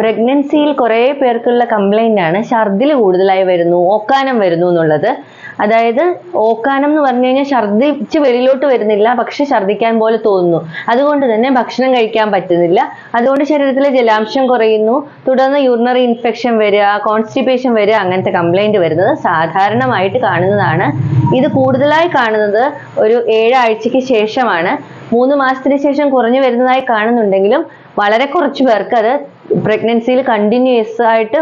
പ്രഗ്നൻസിയിൽ കുറേ പേർക്കുള്ള കംപ്ലൈന്റ് ആണ്. ഛർദിൽ കൂടുതലായി വരുന്നു ഓക്കാനം വരുന്നു എന്നുള്ളത്. അതായത് ഓക്കാനം എന്ന് പറഞ്ഞു കഴിഞ്ഞാൽ ഛർദിച്ച് വെളിയിലോട്ട് വരുന്നില്ല പക്ഷെ ഛർദിക്കാൻ പോലെ തോന്നുന്നു. അതുകൊണ്ട് തന്നെ ഭക്ഷണം കഴിക്കാൻ പറ്റുന്നില്ല. അതുകൊണ്ട് ശരീരത്തിലെ ജലാംശം കുറയുന്നു. തുടർന്ന് യൂറിനറി ഇൻഫെക്ഷൻ വരിക കോൺസ്റ്റിപ്പേഷൻ വരിക അങ്ങനത്തെ കംപ്ലൈന്റ് വരുന്നത് സാധാരണമായിട്ട് കാണുന്നതാണ്. ഇത് കൂടുതലായി കാണുന്നത് ഒരു ഏഴാഴ്ചയ്ക്ക് ശേഷമാണ്. മൂന്ന് മാസത്തിന് ശേഷം കുറഞ്ഞു വരുന്നതായി കാണുന്നുണ്ടെങ്കിലും വളരെ കുറച്ച് പേർക്ക് അത് പ്രഗ്നൻസിയിൽ കണ്ടിന്യൂസ് ആയിട്ട്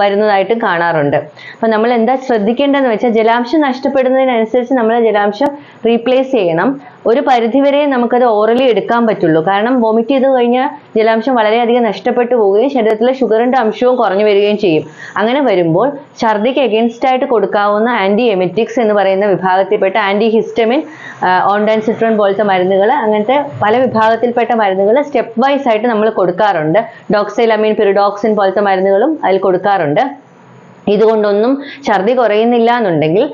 വരുന്നതായിട്ട് കാണാറുണ്ട്. അപ്പൊ നമ്മൾ എന്താ ശ്രദ്ധിക്കേണ്ടതെന്ന് വെച്ചാൽ ജലാംശം നഷ്ടപ്പെടുന്നതിനനുസരിച്ച് നമ്മൾ ജലാംശം റീപ്ലേസ് ചെയ്യണം. ഒരു പരിധിവരെ നമുക്കത് ഓറലി എടുക്കാൻ പറ്റുള്ളൂ. കാരണം വോമിറ്റ് ചെയ്ത് കഴിഞ്ഞാൽ ജലാംശം വളരെയധികം നഷ്ടപ്പെട്ടു പോവുകയും ശരീരത്തിലെ ഷുഗറിന്റെ അംശവും കുറഞ്ഞു വരികയും ചെയ്യും. അങ്ങനെ വരുമ്പോൾ ഛർദിക്ക് എഗൻസ്റ്റ് ആയിട്ട് കൊടുക്കാവുന്ന ആന്റി എമെറ്റിക്സ് എന്ന് പറയുന്ന വിഭാഗത്തിൽപ്പെട്ട ആന്റി ഹിസ്റ്റമിൻ ഓൺഡാൻസിട്രോൺ പോലത്തെ മരുന്നുകൾ അങ്ങനത്തെ പല വിഭാഗത്തിൽപ്പെട്ട മരുന്നുകൾ സ്റ്റെപ്പ് വൈസ് ആയിട്ട് നമ്മൾ കൊടുക്കാറുണ്ട്. ഡോക്സൈലമീൻ പിറിഡോക്സിൻ പോലത്തെ മരുന്നുകളും അതിൽ കൊടുക്കാറുണ്ട്. ഇതുകൊണ്ടൊന്നും ഛർദി കുറയുന്നില്ല എന്നുണ്ടെങ്കിൽ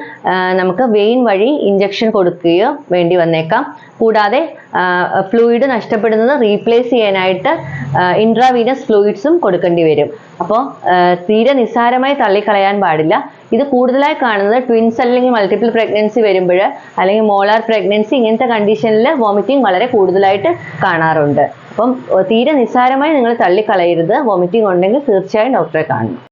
നമുക്ക് വെയിൻ വഴി ഇഞ്ചക്ഷൻ കൊടുക്കുകയോ വേണ്ടി വന്നേക്കാം. കൂടാതെ ഫ്ലൂയിഡ് നഷ്ടപ്പെടുന്നത് റീപ്ലേസ് ചെയ്യാനായിട്ട് ഇൻട്രാവീനസ് ഫ്ലൂയിഡ്സും കൊടുക്കേണ്ടി വരും. അപ്പോൾ തീരെ നിസ്സാരമായി തള്ളിക്കളയാൻ പാടില്ല. ഇത് കൂടുതലായി കാണുന്നത് ട്വിൻസ് അല്ലെങ്കിൽ മൾട്ടിപ്പിൾ പ്രഗ്നൻസി വരുമ്പോൾ അല്ലെങ്കിൽ മോളാർ പ്രഗ്നൻസി ഇങ്ങനത്തെ കണ്ടീഷനിൽ വോമിറ്റിംഗ് വളരെ കൂടുതലായിട്ട് കാണാറുണ്ട്. അപ്പം തീരെ നിസ്സാരമായി നിങ്ങൾ തള്ളിക്കളയരുത്. വോമിറ്റിംഗ് ഉണ്ടെങ്കിൽ തീർച്ചയായും ഡോക്ടറെ കാണണം